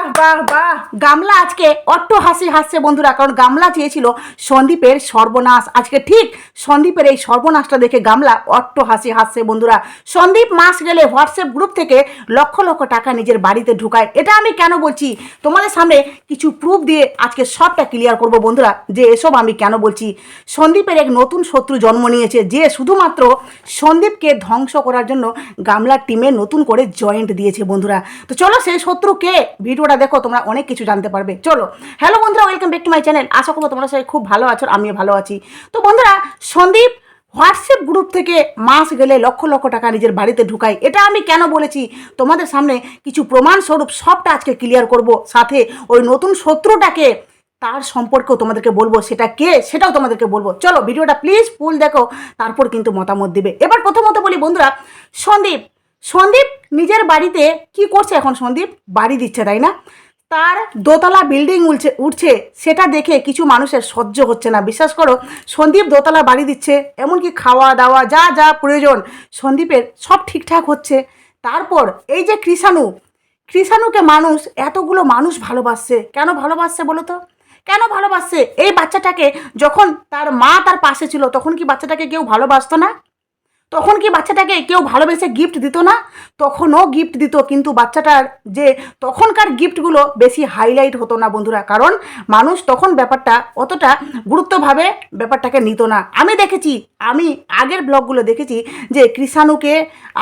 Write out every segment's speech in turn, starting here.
বাহ বাহ বাহ। গামলা আজকে অট্ট হাসি হাসছে বন্ধুরা, কারণ গামলা চেয়েছিল সন্দীপের সর্বনাশ। আজকে ঠিক সন্দীপের এই সর্বনাশটা দেখে গামলা অট্ট হাসি হাসছে বন্ধুরা। সন্দীপ মাস গেলে হোয়াটসঅ্যাপ গ্রুপ থেকে লক্ষ লক্ষ টাকা নিজের বাড়িতে ঢুকায়। এটা আমি কেন বলছি? তোমাদের সামনে কিছু প্রুফ দিয়ে আজকে সবটা ক্লিয়ার করব বন্ধুরা, যে এসব আমি কেন বলছি? সন্দীপের এক নতুন শত্রু জন্ম নিয়েছে, যে শুধুমাত্র সন্দীপকে ধ্বংস করার জন্য গামলার টিমে নতুন করে জয়েন্ট দিয়েছে বন্ধুরা। তো চলো সেই শত্রু কে? ভিডিওটা দেখো, তোমরা অনেক কিছু জানতে পারবে। চলো হ্যালো বন্ধুরা welcome back to my channel আশা করব তোমরা সবাই খুব ভালো আছো, আমিও ভালো আছি। তো বন্ধুরা, সন্দীপ হোয়াটসঅ্যাপ গ্রুপ থেকে মাস গেলে লক্ষ লক্ষ টাকা নিজের বাড়িতে ঢুকায়। এটা আমি কেন বলেছি? তোমাদের সামনে কিছু প্রমাণ স্বরূপ সবটা আজকে ক্লিয়ার করব। সাথে ওই নতুন শত্রুটাকে, তার সম্পর্কেও তোমাদেরকে বলব, সেটা কে, সেটাও তোমাদেরকে বলব। চলো ভিডিওটা প্লিজ ফুল দেখো, তারপর কিন্তু মতামত দিবে। এবার প্রথমত বলি বন্ধুরা, সন্দীপ সন্দীপ নিজের বাড়িতে কি করছে এখন সন্দীপ? বাড়ি দিচ্ছে, তাই না? তার দোতলা বিল্ডিং উঠছে উঠছে, সেটা দেখে কিছু মানুষের সহ্য হচ্ছে না। বিশ্বাস করো, সন্দীপ দোতলা বাড়ি দিচ্ছে, এমনকি খাওয়া দাওয়া, যা যা প্রয়োজন, সন্দীপের সব ঠিকঠাক হচ্ছে। তারপর এই যে কৃষাণু, কৃষাণুকে মানুষ, এতগুলো মানুষ ভালোবাসছে। কেন ভালোবাসছে বলো তো? কেন ভালোবাসছে? এই বাচ্চাটাকে যখন তার মা তার পাশে ছিল, তখন কি বাচ্চাটাকে কেউ ভালোবাসতো না? তখন কি বাচ্চাটাকে কেউ ভালোবেসে গিফট দিত না? তখনও গিফট দিত, কিন্তু বাচ্চাটার যে তখনকার গিফটগুলো বেশি হাইলাইট হতো না বন্ধুরা। কারণ মানুষ তখন ব্যাপারটা অতটা গুরুত্বভাবে ব্যাপারটাকে নিত না। আমি দেখেছি, আমি আগের ব্লগগুলো দেখেছি যে কৃষাণুকে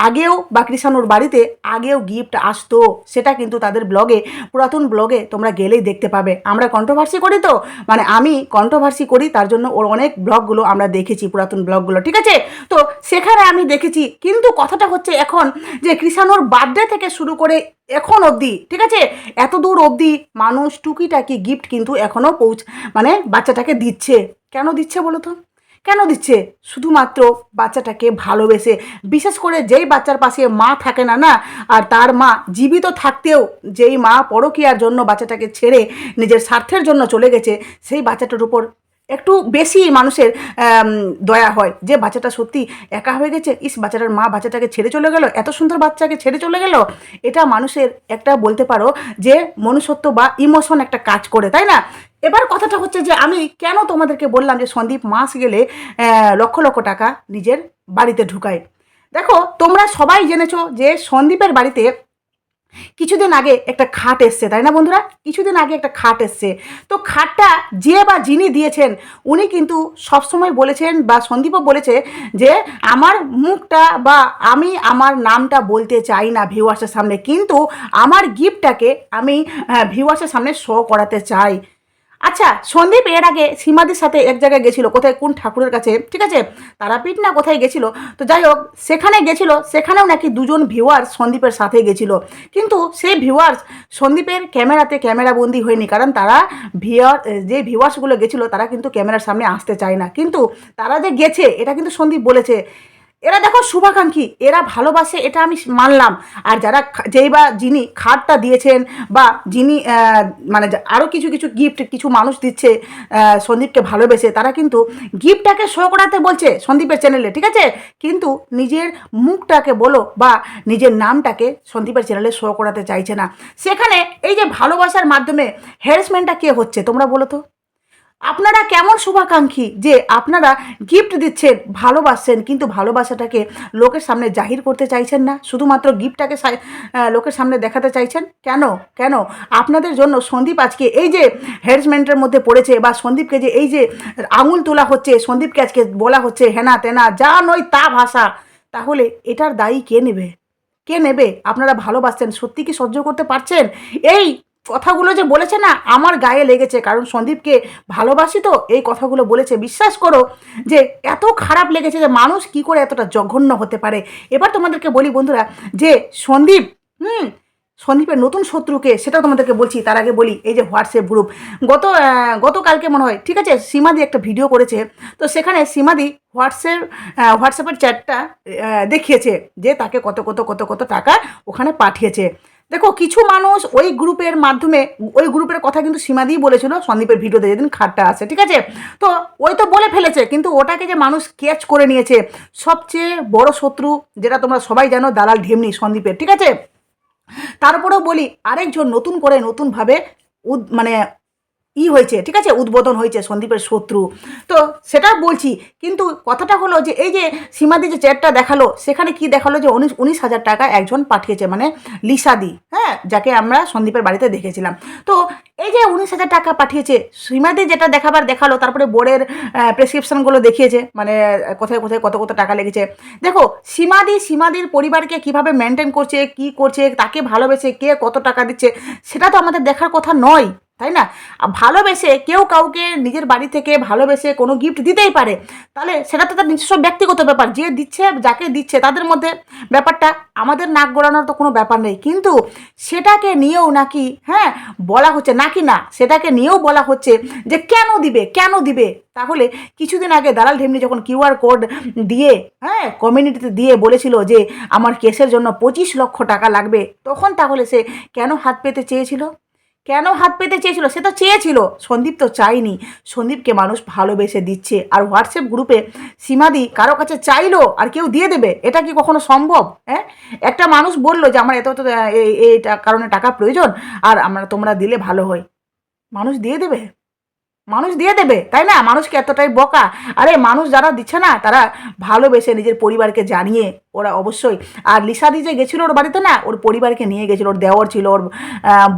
আগেও বা কৃষাণুর বাড়িতে আগেও গিফট আসতো। সেটা কিন্তু তাদের ব্লগে পুরাতন ব্লগে তোমরা গেলেই দেখতে পাবে। আমরা কন্ট্রোভার্সি করি তো? মানে আমি কন্ট্রোভার্সি করি, তার জন্য ওর অনেক ব্লগগুলো আমরা দেখেছি, পুরাতন ব্লগগুলো ঠিক আছে? তো সেখানে আমি দেখেছি, কিন্তু কথাটা হচ্ছে এখন যে কৃষাণুর বার্থডে থেকে শুরু করে এখন অবধি, ঠিক আছে? এত দূর অবধি মানুষ টুকিটাকি গিফট কিন্তু এখনও পৌঁছ মানে বাচ্চাটাকে দিচ্ছে। কেন দিচ্ছে বলো তো? কেন দিচ্ছে? শুধুমাত্র বাচ্চাটাকে ভালোবেসে। বিশেষ করে যেই বাচ্চার পাশে মা থাকে না না? আর তার মা জীবিত থাকতেও যেই মা পরকীয়ার জন্য বাচ্চাটাকে ছেড়ে নিজের স্বার্থের জন্য চলে গেছে, সেই বাচ্চাটার উপর একটু বেশি মানুষের দয়া হয় যে বাচ্চাটা সত্যি একা হয়ে গেছে, ইস বাচ্চাটার মা বাচ্চাটাকে ছেড়ে চলে গেল, এত সুন্দর বাচ্চাকে ছেড়ে চলে গেল, এটা মানুষের একটা বলতে পারো যে মনুষ্যত্ব বা ইমোশন একটা কাজ করে, তাই না? এবার কথাটা হচ্ছে যে আমি কেন তোমাদেরকে বললাম যে সন্দীপ মাস গেলে লক্ষ লক্ষ টাকা নিজের বাড়িতে ঢুকায়? দেখো, তোমরা সবাই জেনেছো যে সন্দীপের বাড়িতে কিছুদিন আগে একটা খাট এসছে, তাই না বন্ধুরা? কিছুদিন আগে একটা খাট এসছে। তো খাটটা যে বা যিনি দিয়েছেন, উনি কিন্তু সবসময় বলেছেন বা সন্দীপও বলেছে যে, আমার মুখটা বা আমি আমার নামটা বলতে চাই না ভিউয়ার্সের সামনে। কিন্তু আমার গিফটটাকে আমি ভিউয়ার্সের সামনে শো করাতে চাই। আচ্ছা সন্দীপ এর আগে সীমাদির সাথে এক জায়গায় গেছিল, কোথায় কোন ঠাকুরের কাছে? ঠিক আছে? তারাপীঠ না কোথায় গেছিল? তো যাই হোক, সেখানে গেছিল, সেখানেও নাকি দুজন ভিউয়ার্স সন্দীপের সাথে গেছিল। কিন্তু সেই ভিউয়ার্স সন্দীপের ক্যামেরাতে ক্যামেরাবন্দি হয়নি, কারণ তারা ভিউয়ার যে ভিউয়ার্সগুলো গেছিল, তারা কিন্তু ক্যামেরার সামনে আসতে চায় না। কিন্তু তারা যে গেছে, এটা কিন্তু সন্দীপ বলেছে। এরা দেখো শুভাকাঙ্ক্ষী, এরা ভালোবাসে, এটা আমি মানলাম। আর যারা যেই বা যিনি খাটটা দিয়েছেন বা যিনি মানে আরও কিছু কিছু গিফট কিছু মানুষ দিচ্ছে সন্দীপকে ভালোবেসে, তারা কিন্তু গিফটটাকে শো করাতে বলছে সন্দীপের চ্যানেলে ঠিক আছে? কিন্তু নিজের মুখটাকে বলো বা নিজের নামটাকে সন্দীপের চ্যানেলে শো করাতে চাইছে না। সেখানে এই যে ভালোবাসার মাধ্যমে হ্যারাসমেন্টটা কে হচ্ছে, তোমরা বলো তো। আপনারা কেমন শুভাকাঙ্ক্ষী যে আপনারা গিফট দিচ্ছেন, ভালোবাসছেন, কিন্তু ভালোবাসাটাকে লোকের সামনে জাহির করতে চাইছেন না? শুধুমাত্র গিফটটাকে লোকের সামনে দেখাতে চাইছেন? কেন? কেন? আপনাদের জন্য সন্দীপ আজকে এই যে হ্যারাসমেন্টের মধ্যে পড়েছে বা সন্দীপকে যে এই যে আঙুল তোলা হচ্ছে, সন্দীপকে আজকে বলা হচ্ছে হেনা তেনা, যা নয় তা ভাষা, তাহলে এটার দায়ী কে নেবে? কে নেবে? আপনারা ভালোবাসছেন, সত্যি কি সহ্য করতে পারছেন? এই কথাগুলো যে বলেছে না, আমার গায়ে লেগেছে। কারণ সন্দীপকে ভালোবাসি তো, এই কথাগুলো বলেছে। বিশ্বাস করো যে, এত খারাপ লেগেছে যে, মানুষ কি করে এতটা জঘন্য হতে পারে? এবার তোমাদেরকে বলি বন্ধুরা যে, সন্দীপ, হুম, সন্দীপের নতুন শত্রুকে, সেটাও তোমাদেরকে বলছি, তার আগে বলি, এই যে হোয়াটসঅ্যাপ গ্রুপ। গত গতকালকে মনে হয়, ঠিক আছে, সীমাদি একটা ভিডিও করেছে, তো সেখানে সীমাদি হোয়াটসঅ্যাপ হোয়াটসঅ্যাপের চ্যাটটা দেখিয়েছে যে, তাকে কত কত কত কত টাকা ওখানে পাঠিয়েছে। দেখো, কিছু মানুষ ওই গ্রুপের মাধ্যমে, ওই গ্রুপের কথা কিন্তু সীমা দিয়েই বলেছিল, সন্দীপের ভিডিওতে যেদিন খাটটা আছে, ঠিক আছে? তো ওই তো বলে ফেলেছে, কিন্তু ওটাকে যে মানুষ ক্যাচ করে নিয়েছে, সবচেয়ে বড় শত্রু, যেটা তোমরা সবাই জানো, দালাল ঢেমনি সন্দীপের, ঠিক আছে? তারপরেও বলি, আরেকজন নতুন করে নতুনভাবে উদ মানে ই হয়েছে, ঠিক আছে? উদ্বোধন হয়েছে সন্দীপের শত্রু। তো সেটা বলছি, কিন্তু কথাটা হলো যে, এই যে সীমাদি যে চ্যাটটা দেখাল, সেখানে কি দেখাল যে উনিশ উনিশ হাজার টাকা একজন পাঠিয়েছে মানে লিসাদি হ্যাঁ? যাকে আমরা সন্দীপের বাড়িতে দেখেছিলাম। তো এই যে উনিশ হাজার টাকা পাঠিয়েছে, সীমাদি যেটা দেখাবার দেখাল, তারপরে বোর্ডের প্রেসক্রিপশনগুলো দেখিয়েছে মানে কোথায় কোথায় কত কত টাকা লেগেছে। দেখো, সীমাদি, সীমাদির পরিবারকে কীভাবে মেনটেন করছে, কি করছে, তাকে ভালোবেসে কে কত টাকা দিচ্ছে, সেটা তো আমাদের দেখার কথা নয়। তাই না? ভালোবেসে কেউ কাউকে নিজের বাড়ি থেকে ভালোবেসে কোনো গিফট দিতেই পারে, তাহলে সেটা তো তার নিজস্ব ব্যক্তিগত ব্যাপার। যে দিচ্ছে, যাকে দিচ্ছে, তাদের মধ্যে ব্যাপারটা আমাদের নাক গড়ানোর তো কোনো ব্যাপার নেই। কিন্তু সেটাকে নিয়েও নাকি হ্যাঁ বলা হচ্ছে নাকি না, সেটাকে নিয়েও বলা হচ্ছে যে কেন দিবে কেন দিবে? তাহলে কিছুদিন আগে দালাল ঢেমনি যখন কিউআর কোড দিয়ে হ্যাঁ কমিউনিটিতে দিয়ে বলেছিল যে আমার কেসের জন্য পঁচিশ লক্ষ টাকা লাগবে, তখন তাহলে সে কেন হাত পেতে চেয়েছিল? কেন হাত পেতে চেয়েছিল সে তো চেয়েছিল সন্দীপ তো চাইনি সন্দীপকে মানুষ ভালোবেসে দিচ্ছে আর হোয়াটসঅ্যাপ গ্রুপে সীমাদি কারও কাছে চাইলো আর কেউ দিয়ে দেবে এটা কি কখনো সম্ভব হ্যাঁ একটা মানুষ বলল যে আমার এত এই কারণে টাকা প্রয়োজন আর আমরা তোমরা দিলে ভালো হয় মানুষ দিয়ে দেবে মানুষ দিয়ে দেবে, তাই না? মানুষকে এতটাই বকা। আরে, মানুষ যারা দিচ্ছে না, তারা ভালোবেসে নিজের পরিবারকে জানিয়ে ওরা অবশ্যই। আর লিসাদি যে গেছিল ওর বাড়িতে না, ওর পরিবারকে নিয়ে গেছিল, ওর দেওর ছিল, ওর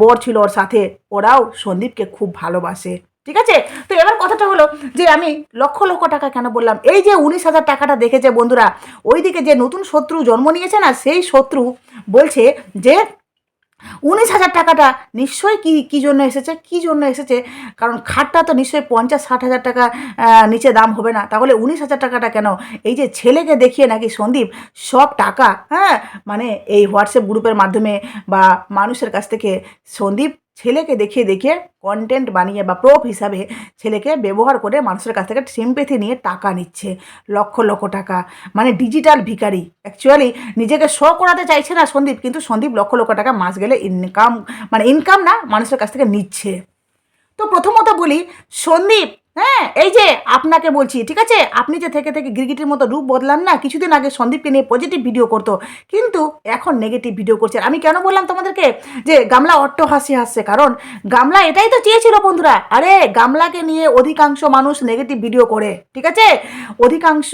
বর ছিল ওর সাথে, ওরাও সন্দীপকে খুব ভালোবাসে। ঠিক আছে? তো এবার কথাটা হলো যে আমি লক্ষ লক্ষ টাকা কেন বললাম? এই যে উনিশ হাজার টাকাটা দেখেছে বন্ধুরা, ওইদিকে যে নতুন শত্রু জন্ম নিয়েছে না, সেই শত্রু বলছে যে উনিশ হাজার টাকাটা নিশ্চয়ই কী কী জন্য এসেছে? কী জন্য এসেছে? কারণ খাটটা তো নিশ্চয়ই পঞ্চাশ, ষাট হাজার টাকা নিচে দাম হবে না। তাহলে উনিশ হাজার টাকাটা কেন? এই যে ছেলেকে দেখিয়ে নাকি সন্দীপ সব টাকা হ্যাঁ? মানে এই হোয়াটসঅ্যাপ গ্রুপের মাধ্যমে বা মানুষের কাছ থেকে সন্দীপ ছেলেকে দেখিয়ে দেখিয়ে কন্টেন্ট বানিয়ে বা প্রোপ হিসাবে ছেলেকে ব্যবহার করে মানুষের কাছ থেকে সিম্পেথি নিয়ে টাকা নিচ্ছে, লক্ষ লক্ষ টাকা। মানে ডিজিটাল ভিকারি অ্যাকচুয়ালি নিজেকে শো করাতে চাইছে না সন্দীপ, কিন্তু সন্দীপ লক্ষ লক্ষ টাকা মাস গেলে ইনকাম মানে ইনকাম না মানুষের কাছ থেকে নিচ্ছে। তো প্রথমত বলি, সন্দীপ হ্যাঁ এই যে আপনাকে বলছি, ঠিক আছে? আপনি যে থেকে থেকে গিরগিটির মতো রূপ বদলান না, কিছুদিন আগে সন্দীপকে নিয়ে পজিটিভ ভিডিও করতো, কিন্তু এখন নেগেটিভ ভিডিও করছে। আমি কেন বললাম তোমাদেরকে যে গামলা অট্ট হাসি হাসছে? কারণ গামলা এটাই তো চেয়েছিল বন্ধুরা। আরে, গামলাকে নিয়ে অধিকাংশ মানুষ নেগেটিভ ভিডিও করে, ঠিক আছে? অধিকাংশ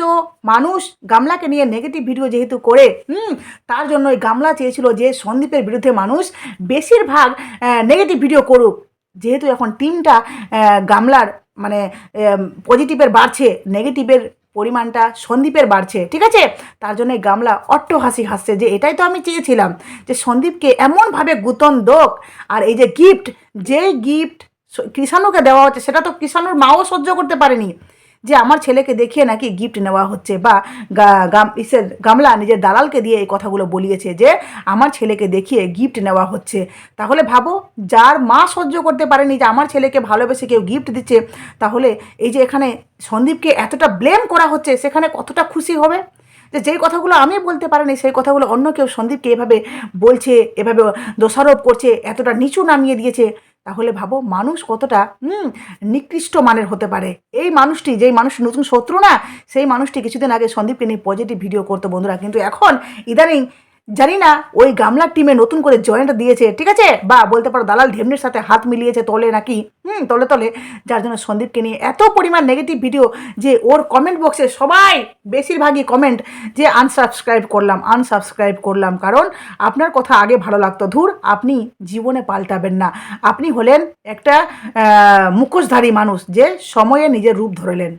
মানুষ গামলাকে নিয়ে নেগেটিভ ভিডিও যেহেতু করে, হুম, তার জন্য ওই গামলা চেয়েছিল যে সন্দীপের বিরুদ্ধে মানুষ বেশিরভাগ নেগেটিভ ভিডিও করুক। যেহেতু এখন টিমটা গামলার মানে পজিটিভের বাড়ছে নেগেটিভের পরিমাণটা সন্দীপের বাড়ছে, ঠিক আছে? তার জন্য গামলা অট্ট হাসি হাসছে যে এটাই তো আমি চেয়েছিলাম যে সন্দীপকে এমনভাবে গুতন দোক আর এই যে গিফট যে গিফট কৃষাণুকে দেওয়া হচ্ছে, সেটা তো কৃষাণুর মাও সহ্য করতে পারেনি। যে আমার ছেলেকে দেখিয়ে নাকি গিফট নেওয়া হচ্ছে বা ইসের গামলা নিজের দালালকে দিয়ে এই কথাগুলো বলিয়েছে যে আমার ছেলেকে দেখিয়ে গিফট নেওয়া হচ্ছে। তাহলে ভাবো, যার মা সহ্য করতে পারেনি, যে আমার ছেলেকে ভালোবেসে কেউ গিফট দিচ্ছে, তাহলে এই যে এখানে সন্দীপকে এতটা ব্লেম করা হচ্ছে, সেখানে কতটা খুশি হবে? যে যেই কথাগুলো আমি বলতে পারিনি, সেই কথাগুলো অন্য কেউ সন্দীপকে এভাবে বলছে, এভাবে দোষারোপ করছে, এতটা নিচু নামিয়ে দিয়েছে। তাহলে ভাবো মানুষ কতটা নিকৃষ্ট মানের হতে পারে। এই মানুষটি, যেই মানুষ নতুন শত্রু না, সেই মানুষটি কিছুদিন আগে সন্দীপকে নিয়ে পজিটিভ ভিডিও করতো বন্ধুরা। কিন্তু এখন ইদানিং জানি না, ওই গামলার টিমে নতুন করে জয়েন্ট দিয়েছে, ঠিক আছে? বা বলতে পারো দালাল ঢেমনির সাথে হাত মিলিয়েছে তলে নাকি? হুম, তলে তলে। যার জন্য সন্দীপকে নিয়ে এত পরিমাণ নেগেটিভ ভিডিও যে ওর কমেন্ট বক্সে সবাই বেশিরভাগই কমেন্ট যে আনসাবস্ক্রাইব করলাম আনসাবস্ক্রাইব করলাম। কারণ আপনার কথা আগে ভালো লাগতো। ধুর, আপনি জীবনে পাল্টাবেন না। আপনি হলেন একটা মুখোশধারী মানুষ যে সময়ে নিজের রূপ ধরলেন।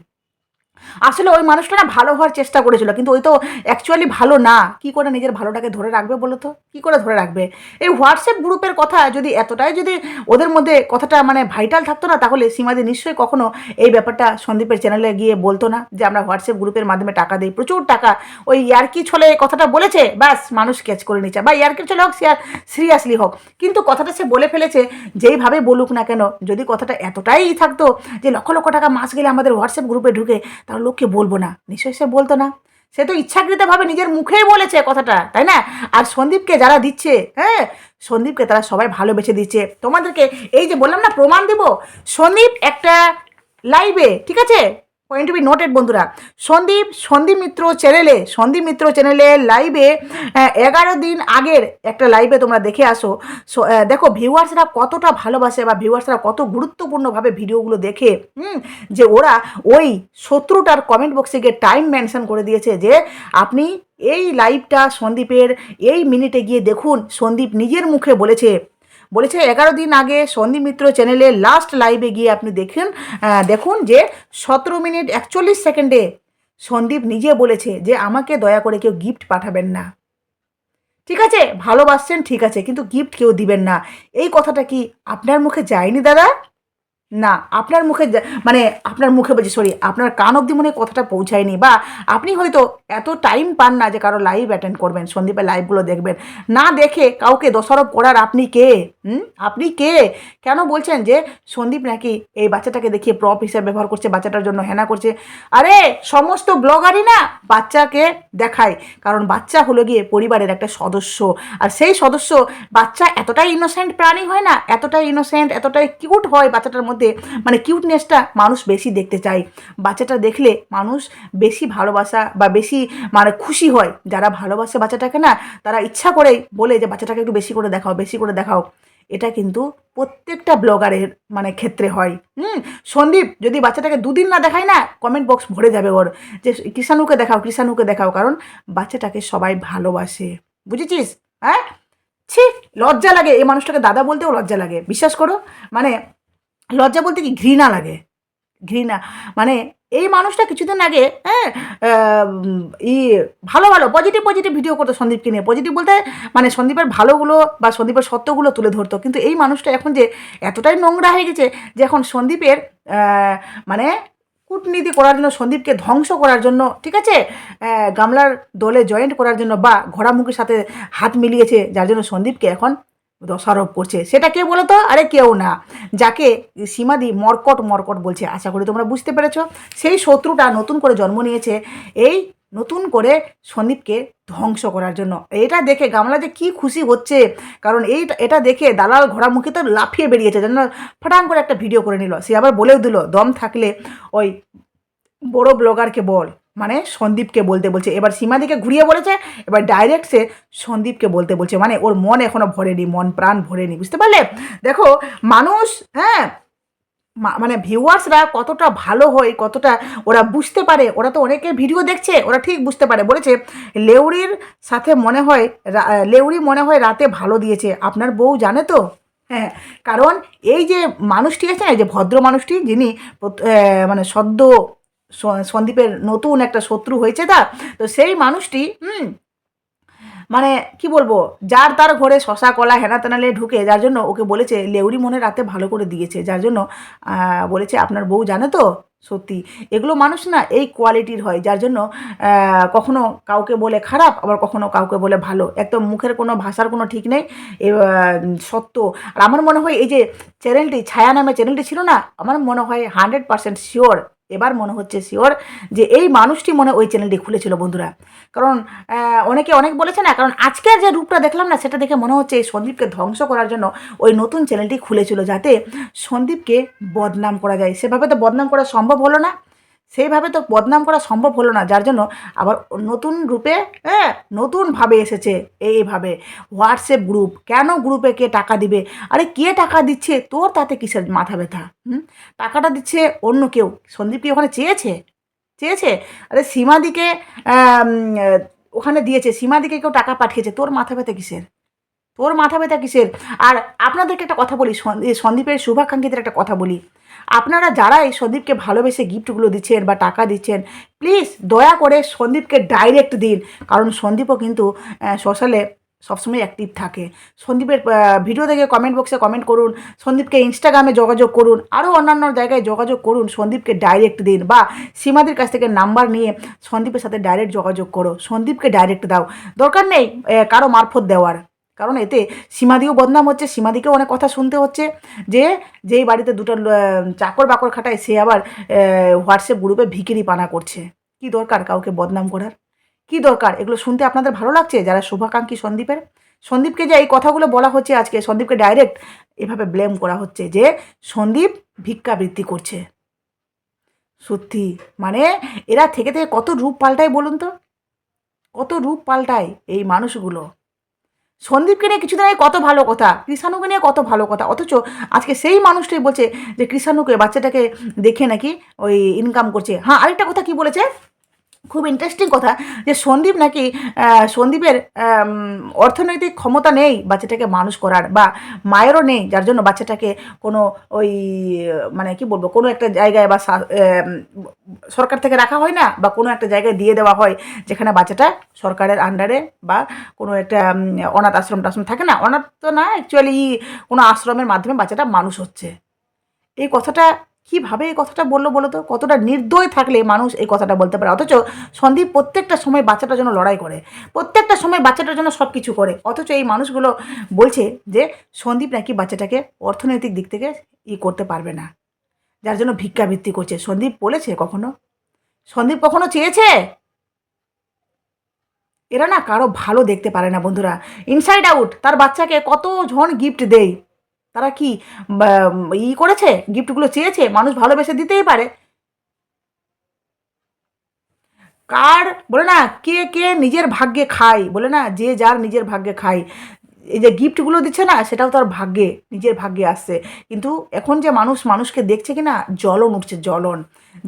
আসলে ওই মানুষটা না ভালো হওয়ার চেষ্টা করেছিল, কিন্তু ওই তো অ্যাকচুয়ালি ভালো না। কি করে নিজের ভালোটাকে ধরে রাখবে বলো তো কি করে ধরে রাখবে? এই হোয়াটসঅ্যাপ গ্রুপের কথা যদি এতটাই যদি ওদের মধ্যে কথাটা মানে ভাইটাল থাকতো না, তাহলে সীমাদি নিশ্চয়ই কখনো এই ব্যাপারটা সন্দীপের চ্যানেলে গিয়ে বলতো না যে আমরা হোয়াটসঅ্যাপ গ্রুপের মাধ্যমে টাকা দিই। প্রচুর টাকা। ওই ইয়ার্কি ছলে কথাটা বলেছে, ব্যাস মানুষ ক্যাচ করে নিচ্ছে বা ইয়ার্কি ছলে হোক সিরিয়াসলি হোক। কিন্তু কথাটা সে বলে ফেলেছে, যেইভাবে বলুক না কেন, যদি কথাটা এতটাই থাকতো যে লক্ষ লক্ষ টাকা মাস গেলে আমাদের হোয়াটসঅ্যাপ গ্রুপে ঢুকে তাহলে লোককে বলব না। নিশ্চয়ই সে বলতো না। সে তো ইচ্ছাকৃতভাবে নিজের মুখেই বলেছে কথাটা, তাই না? আর সন্দীপকে যারা দিচ্ছে হ্যাঁ সন্দীপকে তারা সবাই ভালোবেসে দিচ্ছে। তোমাদেরকে এই যে বললাম না, প্রমাণ দেব? সন্দীপ একটা লাইভে ঠিক আছে? পয়েন্ট বি নোটেড বন্ধুরা। সন্দীপ সন্দীপ মিত্র চ্যানেলে সন্দীপ মিত্র চ্যানেলে লাইভে এগারো দিন আগের একটা লাইভে তোমরা দেখে আসো। দেখো ভিউয়ার্সরা কতটা ভালোবাসে বা ভিউয়ার্সরা কত গুরুত্বপূর্ণভাবে ভিডিওগুলো দেখে হুম, যে ওরা ওই শত্রুটার কমেন্ট বক্সে গিয়ে টাইম মেনশন করে দিয়েছে যে আপনি এই লাইভটা সন্দীপের এই মিনিটে গিয়ে দেখুন সন্দীপ নিজের মুখে বলেছে। বলেছে, এগারো দিন আগে সন্দীপ মিত্র চ্যানেলে লাস্ট লাইভে গিয়ে আপনি দেখুন দেখুন যে সতেরো মিনিট একচল্লিশ সেকেন্ডে সন্দীপ নিজে বলেছে যে আমাকে দয়া করে কেউ গিফট পাঠাবেন না। ঠিক আছে, ভালোবাসছেন, ঠিক আছে, কিন্তু গিফট কেউ দিবেন না। এই কথাটা কি আপনার মুখে যায়নি দাদা? না, আপনার মুখে মানে আপনার মুখে বলছি সরি আপনার কান অব্দি মনে কথাটা পৌঁছায়নি বা আপনি হয়তো এত টাইম পান না যে কারও লাইভ অ্যাটেন্ড করবেন, সন্দীপের লাইভগুলো দেখবেন। না দেখে কাউকে দোষারোপ করার আপনি কে? আপনি কে? কেন বলছেন যে সন্দীপ নাকি এই বাচ্চাটাকে দেখিয়ে প্রপ হিসেবে ব্যবহার করছে, বাচ্চাটার জন্য হেনা করছে? আরে, সমস্ত ব্লগারই না বাচ্চাকে দেখায়, কারণ বাচ্চা হলো গিয়ে পরিবারের একটা সদস্য। আর সেই সদস্য বাচ্চা এতটাই ইনোসেন্ট প্রাণী হয় না, এতটাই ইনোসেন্ট এতটাই কিউট হয় বাচ্চাটার মধ্যে মানে কিউটনেসটা মানুষ বেশি দেখতে চায়। বাচ্চাটা দেখলে মানুষ বেশি ভালোবাসা বা বেশি মানে খুশি হয়। যারা ভালোবাসে বাচ্চাটাকে না, তারা ইচ্ছা করেই বলে যে, বাচ্চাটাকে একটু বেশি করে দেখাও, বেশি করে দেখাও। এটা কিন্তু প্রত্যেকটা ব্লগারের মানে ক্ষেত্রে হয়। হুম, সন্দীপ, যদি বাচ্চাটাকে দুদিন না দেখায় না কমেন্ট বক্স ভরে যাবে ওর। যে কৃষাণুকে দেখাও কৃষাণুকে দেখাও। কারণ বাচ্চাটাকে সবাই ভালোবাসে। বুঝেছিস? হ্যাঁ? ছি, লজ্জা লাগে। এই মানুষটাকে দাদা বলতেও লজ্জা লাগে। বিশ্বাস করো? মানে লজ্জা বলতে কি ঘৃণা লাগে? ঘৃণা। মানে এই মানুষটা কিছুদিন আগে হ্যাঁ ই ভালো ভালো পজিটিভ পজিটিভ ভিডিও করতো সন্দীপকে নিয়ে। পজিটিভ বলতে মানে সন্দীপের ভালোগুলো বা সন্দীপের সত্যগুলো তুলে ধরতো। কিন্তু এই মানুষটা এখন যে এতটাই নোংরা হয়ে গেছে যে এখন সন্দীপের মানে কূটনীতি করার জন্য, সন্দীপকে ধ্বংস করার জন্য, ঠিক আছে? গামলার দলে জয়েন্ট করার জন্য বা ঘোড়ামুখীর সাথে হাত মিলিয়েছে, যার জন্য সন্দীপকে এখন দোষারোপ করছে। সেটা কে বলো তো আরে কেউ না। যাকে সীমাদি মর্কট মর্কট বলছে, আশা করি তোমরা বুঝতে পেরেছ। সেই শত্রুটা নতুন করে জন্ম নিয়েছে, এই নতুন করে সন্দীপকে ধ্বংস করার জন্য। এটা দেখে গামলা যে কী খুশি হচ্ছে, কারণ এই এটা দেখে দালাল ঘোড়ামুখী তো লাফিয়ে বেরিয়েছে, যেন ফটাং করে একটা ভিডিও করে নিল। সে আবার বলেও দিল, দম থাকলে ওই বড় ব্লগারকে বল। মানে সন্দীপকে বলতে বলছে। এবার সীমাদিকে ঘুরিয়ে বলেছে, এবার ডাইরেক্ট সে সন্দীপকে বলতে বলছে। মানে ওর মন এখনও ভরেনি, মন প্রাণ ভরেনি, বুঝতে পারলে? দেখো, মানুষ হ্যাঁ মানে ভিউয়ার্সরা কতটা ভালো হয়, কতটা ওরা বুঝতে পারে। ওরা তো অনেকের ভিডিও দেখছে, ওরা ঠিক বুঝতে পারে। বলেছে লেউরির সাথে মনে হয় লেউরি মনে হয় রাতে ভালো দিয়েছে। আপনার বউ জানে তো? হ্যাঁ কারণ এই যে মানুষটি আছে না যে ভদ্র মানুষটি, যিনি মানে সদ্য সন্দীপের নতুন একটা শত্রু হয়েছে তা তো সেই মানুষটি, হুম মানে কি বলব, যার তার ঘরে শশা, কলা, হেনা তেনালে ঢুকে, যার জন্য ওকে বলেছে লেউরি মনে রাতে ভালো করে দিয়েছে। যার জন্য বলেছে, আপনার বউ জানে তো? সত্যি, এগুলো মানুষ না এই কোয়ালিটির হয়, যার জন্য কখনো কাউকে বলে খারাপ, আবার কখনো কাউকে বলে ভালো। একদম মুখের কোনো ভাষার কোনো ঠিক নেই সত্য। আর আমার মনে হয় এই যে চ্যানেলটি, ছায়া নামে চ্যানেলটি ছিল না, আমার মনে হয় হান্ড্রেড পার্সেন্ট শিওর এবার মনে হচ্ছে শিওর যে এই মানুষটি মনে ওই চ্যানেলটি খুলেছিল বন্ধুরা। কারণ অনেকে অনেক বলেছে না, কারণ আজকের যে রূপটা দেখলাম না, সেটা দেখে মনে হচ্ছে এই সন্দীপকে ধ্বংস করার জন্য ওই নতুন চ্যানেলটি খুলেছিল যাতে সন্দীপকে বদনাম করা যায়। সেভাবে তো বদনাম করা সম্ভব হলো না। সেইভাবে তো বদনাম করা সম্ভব হলো না, যার জন্য আবার নতুন রূপে হ্যাঁ নতুনভাবে এসেছে এইভাবে হোয়াটসঅ্যাপ গ্রুপ কেন গ্রুপে কে টাকা দিবে? আরে কে টাকা দিচ্ছে? তোর তাতে কিসের মাথা ব্যথা, হুম? টাকাটা দিচ্ছে অন্য কেউ। সন্দীপ কি ওখানে চেয়েছে? চেয়েছে? আরে সীমাদিকে ওখানে দিয়েছে। সীমাদিকে কেউ টাকা পাঠিয়েছে। তোর মাথা ব্যথা কিসের? তোর মাথা ব্যথা কিসের? আর আপনাদেরকে একটা কথা বলি সন্দীপের শুভাকাঙ্ক্ষীদের একটা কথা বলি। আপনারা যারা এই সন্দীপকে ভালোবেসে গিফটগুলো দিচ্ছেন বা টাকা দিচ্ছেন প্লিজ দয়া করে সন্দীপকে ডাইরেক্ট দিন। কারণ সন্দীপও কিন্তু সোশ্যালে সবসময় অ্যাক্টিভ থাকে। সন্দীপের ভিডিও দেখে কমেন্ট বক্সে কমেন্ট করুন, সন্দীপকে ইনস্টাগ্রামে যোগাযোগ করুন আরও অন্যান্য জায়গায় যোগাযোগ করুন, সন্দীপকে ডাইরেক্ট দিন বা সীমাদের কাছ থেকে নাম্বার নিয়ে সন্দীপের সাথে ডাইরেক্ট যোগাযোগ করো। সন্দীপকে ডাইরেক্ট দাও। দরকার নেই কারও মারফত দেওয়ার। কারণ এতে সীমাদিও বদনাম হচ্ছে, সীমাদিকেও অনেক কথা শুনতে হচ্ছে যে, যেই বাড়িতে দুটো চাকর বাকর খাটায়, সে আবার হোয়াটসঅ্যাপ গ্রুপে ভিকিরি পানা করছে। কি দরকার কাউকে বদনাম করার? কি দরকার? এগুলো শুনতে আপনাদের ভালো লাগছে? যারা শুভাকাঙ্ক্ষী সন্দীপের? সন্দীপকে যে এই কথাগুলো বলা হচ্ছে আজকে, সন্দীপকে ডাইরেক্ট এভাবে ব্লেম করা হচ্ছে যে, সন্দীপ ভিক্ষাবৃত্তি করছে। সত্যি মানে এরা থেকে থেকে কত রূপ পাল্টায় বলুন তো? কত রূপ পাল্টায় এই মানুষগুলো? সন্দীপকে নিয়ে কিছুদিন আগে কত ভালো কথা, কৃষাণুকে নিয়ে কত ভালো কথা, অথচ আজকে সেই মানুষটাই বলছে যে কৃষাণুকে, বাচ্চাটাকে দেখে নাকি ওই ইনকাম করছে। হ্যাঁ আরেকটা কথা কি বলেছে? খুব ইন্টারেস্টিং কথা যে সন্দীপ নাকি সন্দীপের অর্থনৈতিক ক্ষমতা নেই বাচ্চাটাকে মানুষ করার বা মায়েরও নেই, যার জন্য বাচ্চাটাকে কোনো ওই মানে কি বলব, কোনো একটা জায়গায় বা সরকার থেকে রাখা হয় না বা কোনো একটা জায়গায় দিয়ে দেওয়া হয় যেখানে বাচ্চাটা সরকারের আন্ডারে বা কোনো একটা অনাথ আশ্রম টাশ্রম থাকে না, অনাথ তো না অ্যাকচুয়ালি কোনো আশ্রমের মাধ্যমে বাচ্চাটা মানুষ হচ্ছে। এই কথাটা কীভাবে এই কথাটা বলল বলো তো? কতটা নির্দয় থাকলে মানুষ এই কথাটা বলতে পারে? অথচ সন্দীপ প্রত্যেকটা সময় বাচ্চাটার জন্য লড়াই করে। প্রত্যেকটা সময় বাচ্চাটার জন্য সব কিছু করে। অথচ এই মানুষগুলো বলছে যে সন্দীপ নাকি বাচ্চাটাকে অর্থনৈতিক দিক থেকে ই করতে পারবে না। যার জন্য ভিক্ষাবৃত্তি করছে। সন্দীপ বলেছে কখনো? সন্দীপ কখনো চেয়েছে? এরা না কারও ভালো দেখতে পারে না বন্ধুরা। ইনসাইড আউট তার বাচ্চাকে কত জন গিফট দেয়? তারা কি ই করেছে? গিফটগুলো চেয়েছে? মানুষ ভালোবেসে দিতেই পারে। কার? বলে না, কে কে নিজের ভাগ্যে খায়? বলে না, যে যার নিজের ভাগ্যে খায়। এই যে গিফটগুলো দিচ্ছে না, সেটাও তার ভাগ্যে, নিজের ভাগ্যে আসছে। কিন্তু এখন যে মানুষ, মানুষকে দেখছে কি না জ্বলন উঠছে, জ্বলন।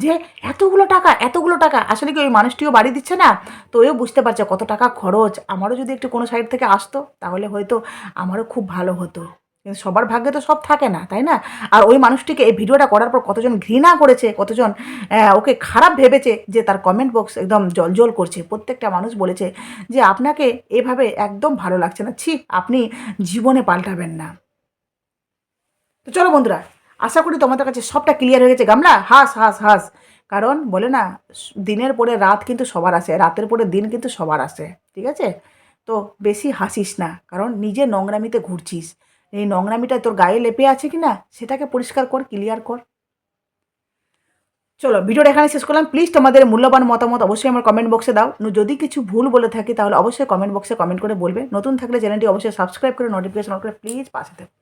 যে এতগুলো টাকা এতগুলো টাকা, আসলে কি ওই মানুষটিও বাড়ি দিচ্ছে না? তো এও বুঝতে পারছে কত টাকা খরচ। আমারও যদি একটু কোনো সাইড থেকে আসতো, তাহলে হয়তো আমারও খুব ভালো হতো। কিন্তু সবার ভাগ্যে তো সব থাকে না, তাই না? আর ওই মানুষটিকে এই ভিডিওটা করার পর কতজন ঘৃণা করেছে, কতজন ওকে খারাপ ভেবেছে যে তার কমেন্ট বক্স একদম জলজল করছে। প্রত্যেকটা মানুষ বলেছে যে আপনাকে এভাবে একদম ভালো লাগছে না। ছি, আপনি জীবনে পাল্টাবেন না। তো চলো বন্ধুরা, আশা করি তোমাদের কাছে সবটা ক্লিয়ার হয়ে গেছে। গামলা, হাস হাস হাস। কারণ বলে না, দিনের পরে রাত কিন্তু সবার আসে, রাতের পরে দিন কিন্তু সবার আসে। ঠিক আছে? তো বেশি হাসিস না, কারণ নিজে নোংরামিতে ঘুরছিস। এই নোংরামিটা তোর গায়ে লেপে আছে কি না সেটাকে পরিষ্কার কর ক্লিয়ার কর। চলো, ভিডিওটা এখানে শেষ করলাম। প্লিজ তোমাদের মূল্যবান মতামত অবশ্যই আমার কমেন্ট বক্সে দাও। যদি কিছু ভুল বলে থাকি, তাহলে অবশ্যই কমেন্ট বক্সে কমেন্ট করে বলবে। নতুন থাকলে চ্যানেলটি অবশ্যই সাবস্ক্রাইব করে নোটিফিকেশন করে প্লিজ পাশে থাকো।